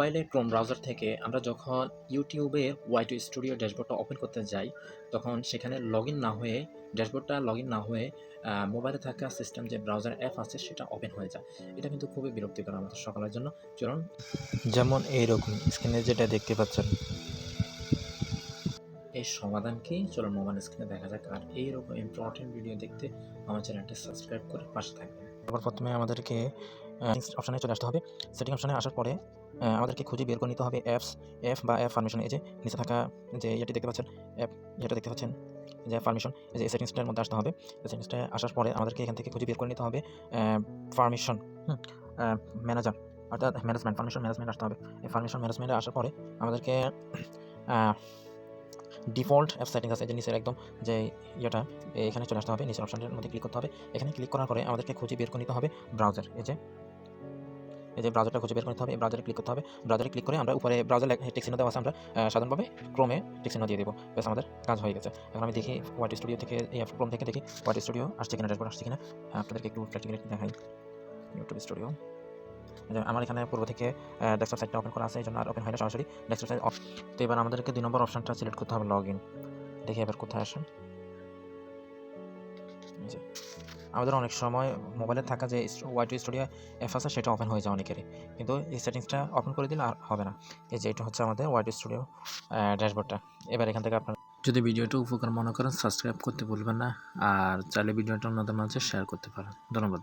মোবাইলে Chrome browser থেকে আমরা যখন ইউটিউবের ওয়াইটি স্টুডিও ড্যাশবোর্ডটা ওপেন করতে যাই তখন সেখানে লগ ইন না হয়ে ড্যাশবোর্ডটা লগ ইন না হয়ে মোবাইলে থাকা সিস্টেম যে ব্রাউজার অ্যাপ আছে সেটা ওপেন হয়ে যায়। এটা কিন্তু খুবই বিরক্তিকর আমাদের সকালের জন্য। চলুন। যেমন এইরকম স্ক্রিনে যেটা দেখতে পাচ্ছেন। এই সমাধান কি? চলুন মোবাইল স্ক্রিনে দেখা যাক। আর এইরকম ইম্পর্টেন্ট ভিডিও দেখতে আমার চ্যানেলটি সাবস্ক্রাইব করে পাশে থাকবেন। তারপর প্রথমে আমাদেরকে অপশানে চলে আসতে হবে। সেটিং অপশানে আসার পরে আমাদেরকে খুঁজে বের করে নিতে হবে অ্যাপস এফ বা অ্যাপ পারমিশন এই যে নিচে থাকা যে ইয়েটি দেখতে পাচ্ছেন অ্যাপ ইয়েটা দেখতে পাচ্ছেন, যে পারমিশন এই যে সেটিংসটার মধ্যে আসতে হবে। সেটিংসটা আসার পরে আমাদেরকে এখান থেকে খুঁজে বের করে নিতে হবে পারমিশন ম্যানেজার অর্থাৎ ম্যানেজমেন্ট পারমিশন ম্যানেজমেন্ট আসতে হবে। এই পারমিশন ম্যানেজমেন্টে আসার পরে আমাদেরকে ডিফল্ট অ্যাপ সেটিংস আছে যে নিচের একদম যে ইয়েটা, এখানে চলে আসতে হবে, নিচের অপশনের মধ্যে ক্লিক করতে হবে। এখানে ক্লিক করার পরে আমাদেরকে খুঁজে বের করে নিতে হবে ব্রাউজার এই যে এই যে ব্রাউজারটা খুঁজে বের করতে হবে ব্রাউজারে ক্লিক করতে হবে। ব্রাউজারে ক্লিক করে আমরা উপরে ব্রাউজার টেক্সট চিহ্ন দেওয়া আছে, আমরা সাধারণভাবে ক্রোমে টেক্সট চিহ্ন দিয়ে দেবো। ব্যাস, আমাদের কাজ হয়ে গেছে। এখন আমি দেখি ওয়াইট স্টুডিও থেকে, এই ক্রোম থেকে দেখি ওয়াইট স্টুডিও আসছে কিনা ড্যাশবোর্ড আসছে কিনা। আপনাদেরকে একটু প্র্যাকটিক্যালি দেখাই। ইউটিউব স্টুডিও আমার এখানে পূর্ব থেকে ডেস্কটপ সাইটটা ওপেন করা আছে, এই জন্য আর ওপেন হয় না সরাসরি। ডেস্কটপ সাইট অফ তো এবার আমাদেরকে দুই নম্বর অপশনটা সিলেক্ট করতে হবে লগ ইন দেখি এবার কোথায় আসেন যে আমাদের অনেক সময় মোবাইলে থাকা যে ওয়াইটি স্টুডিও অ্যাপ আছে, সেটা ওপেন হয়ে যায় অনেকেরই। কিন্তু এই সেটিংসটা ওপেন করে দিলে আর হবে না। এই যে এটা হচ্ছে আমাদের ওয়াইটি স্টুডিও ড্যাশবোর্ডটা এবার এখান থেকে আপনার যদি ভিডিওটা উপকার মনে করেন সাবস্ক্রাইব করতে ভুলবেন না। আর চাইলে ভিডিওটা অন্যদের মাঝে শেয়ার করতে পারেন। ধন্যবাদ।